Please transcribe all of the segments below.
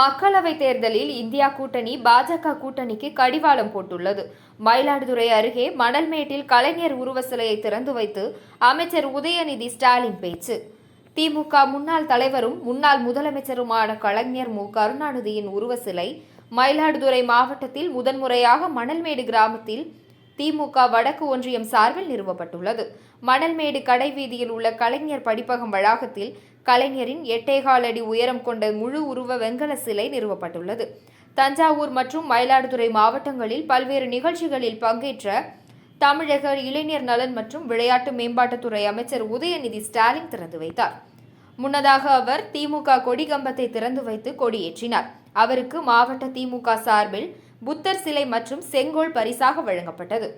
மக்களவை தேர்தலில் இந்தியா கூட்டணி பாஜக கூட்டணிக்கு கடிவாளம் போட்டுள்ளது. மயிலாடுதுறை அருகே மணல்மேட்டில் கலைஞர் உருவ சிலையை திறந்து வைத்து அமைச்சர் உதயநிதி ஸ்டாலின் பேச்சு. திமுக முன்னாள் தலைவரும் முன்னாள் முதலமைச்சருமான கலைஞர் மு. கருணாநிதியின் உருவ சிலை மயிலாடுதுறை மாவட்டத்தில் முதன்முறையாக மணல்மேடு கிராமத்தில் திமுக வடக்கு ஒன்றியம் சார்பில் நிறுவப்பட்டுள்ளது. மணல்மேடு கடைவீதியில் உள்ள கலைஞர் படிப்பகம் வளாகத்தில் கலைஞரின் எட்டேகால் அடி உயரம் கொண்ட முழு உருவ வெங்கல சிலை நிறுவப்பட்டுள்ளது. தஞ்சாவூர் மற்றும் மயிலாடுதுறை மாவட்டங்களில் பல்வேறு நிகழ்ச்சிகளில் பங்கேற்ற தமிழக இளைஞர் நலன் மற்றும் விளையாட்டு மேம்பாட்டுத்துறை அமைச்சர் உதயநிதி ஸ்டாலின் திறந்து வைத்தார். முன்னதாக அவர் திமுக கொடிகம்பத்தை திறந்து வைத்து கொடியேற்றினார். அவருக்கு மாவட்ட திமுக சார்பில் புத்தர் சிலை மற்றும் செங்கோல் பரிசாக வழங்கப்பட்டது.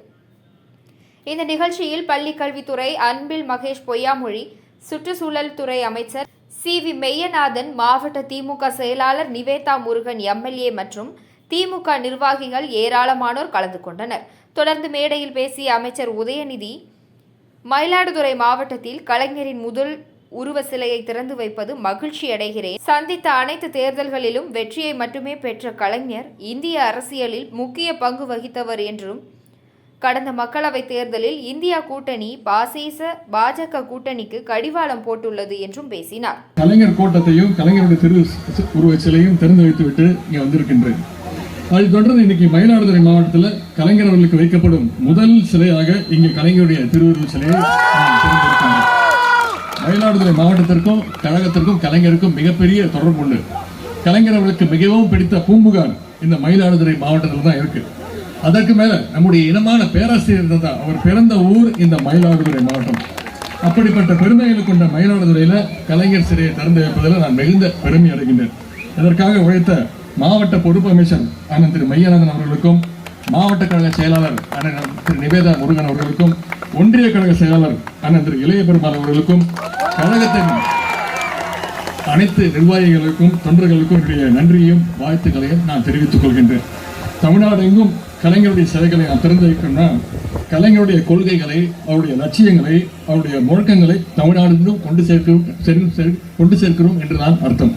இந்த நிகழ்ச்சியில் பள்ளி கல்வித்துறை அன்பில் மகேஷ் பொய்யாமொழி சுற்றுச்சூழல் துறை அமைச்சர் சி வி மெய்யநாதன் மாவட்ட திமுக செயலாளர் நிவேதா முருகன் எம்எல்ஏ மற்றும் திமுக நிர்வாகிகள் ஏராளமானோர் கலந்து கொண்டனர். தொடர்ந்து மேடையில் பேசிய அமைச்சர் உதயநிதி மயிலாடுதுறை மாவட்டத்தில் கலைஞரின் முதல் உருவ சிலையை திறந்து வைப்பது மகிழ்ச்சி அடைகிறேன். சந்தித்த அனைத்து தேர்தல்களிலும் வெற்றியை மட்டுமே பெற்ற கலைஞர் இந்திய அரசியலில் முக்கிய பங்கு வகித்தவர் என்றும் கடந்த மக்களவைத் தேர்தலில் இந்தியா கூட்டணி பாசீச பாஜக கூட்டணிக்கு கடிவாளம் போட்டுள்ளது என்றும் பேசினார். கலைஞர் கோட்டத்தையும் கலைஞருடைய திரு உருவச் சிலையும் திறந்து வைத்துவிட்டு இங்கே வந்திருக்கின்றேன். அதை தொடர்ந்து இன்னைக்கு மயிலாடுதுறை மாவட்டத்தில் கலைஞர் அவர்களுக்கு வைக்கப்படும் முதல் சிலையாக இங்கே கலைஞருடைய திருவுருவ சிலையை மயிலாடுதுறை மாவட்டத்திற்கும் கழகத்திற்கும் கலைஞருக்கும் மிகப்பெரிய தொடர்பு உண்டு. கலைஞர் அவர்களுக்கு மிகவும் பிடித்த பூம்புகார் இந்த மயிலாடுதுறை மாவட்டத்தில் தான் இருக்குது அதற்கு மேல நம்முடைய இனமான பேராசிரியர் தான் அவர் பிறந்த ஊர் இந்த மயிலாடுதுறை மாவட்டம். அப்படிப்பட்ட பெருமைகளை கொண்ட மயிலாடுதுறையில கலைஞர் சிறையை திறந்து வைப்பதில் நான் மிகுந்த பெருமை அடைகின்றேன். இதற்காக உழைத்த மாவட்ட பொறுப்பு அமைச்சர் அண்ணன் திரு மையானந்தன் அவர்களுக்கும் மாவட்ட கழக செயலாளர் அண்ணன் திரு நிவேதா முருகன் அவர்களுக்கும் ஒன்றிய கழக செயலாளர் அண்ணன் திரு இளைய பெருமாள் அவர்களுக்கும் கழகத்தின் அனைத்து நிர்வாகிகளுக்கும் தொண்டர்களுக்கும் என்னுடைய நன்றியையும் வாழ்த்துக்களையும் நான் தெரிவித்துக் கொள்கின்றேன். தமிழ்நாடு எங்கும் கலைஞருடைய சிலைகளை நான் திறந்து வைக்கணும்னா கலைஞருடைய கொள்கைகளை அவருடைய லட்சியங்களை அவருடைய முழக்கங்களை தமிழ்நாடு கொண்டு சேர்க்கிறோம் கொண்டு சேர்க்கிறோம் என்றுதான் அர்த்தம்.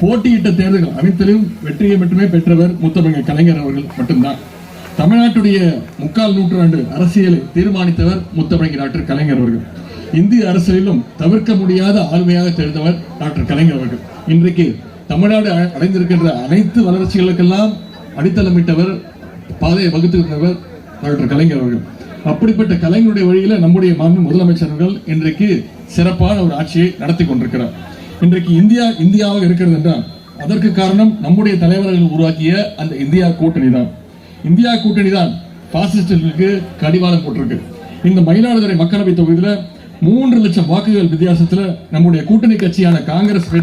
போட்டியிட்ட தேர்தல்கள் அனைத்திலும் வெற்றியை மட்டுமே பெற்றவர் முத்தமிழ் கலைஞர் அவர்கள் மட்டும்தான். தமிழ்நாட்டுடைய முக்கால் நூற்றாண்டு அரசியலை தீர்மானித்தவர் முத்தமிழ் டாக்டர் கலைஞர் அவர்கள். இந்திய அரசியலிலும் தவிர்க்க முடியாத ஆளுமையாக தெரிந்தவர் டாக்டர் கலைஞர் அவர்கள். இன்றைக்கு தமிழ்நாடு அ- அடைந்திருக்கின்ற அனைத்து வளர்ச்சிகளுக்கெல்லாம் அடித்தளமிட்டவர் பாதையை வகுத்திருந்தவர் டாக்டர் கலைஞர் அவர்கள். அப்படிப்பட்ட கலைஞருடைய வழியில நம்முடைய மாநில முதலமைச்சர்கள் இன்றைக்கு சிறப்பான ஒரு ஆட்சியை நடத்தி கொண்டிருக்கிறார். இன்றைக்கு இந்தியா இந்தியாவாக இருக்கிறது என்றால் அதற்கு காரணம் நம்முடைய தலைவர்கள் உருவாக்கிய அந்த இந்தியா கூட்டணி தான். இந்தியா கூட்டணி தான் பாசிஸ்டுகளுக்கு கடிவாளம் போட்டிருக்கு. இந்த மயிலாடுதுறை மக்களவை தொகுதியில் மூன்று லட்சம் வாக்குகள் வித்தியாசத்தில் நம்முடைய கூட்டணி கட்சியான காங்கிரஸ் வேட்பாளர்